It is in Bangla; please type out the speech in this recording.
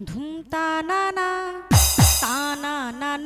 ধুম তা না না না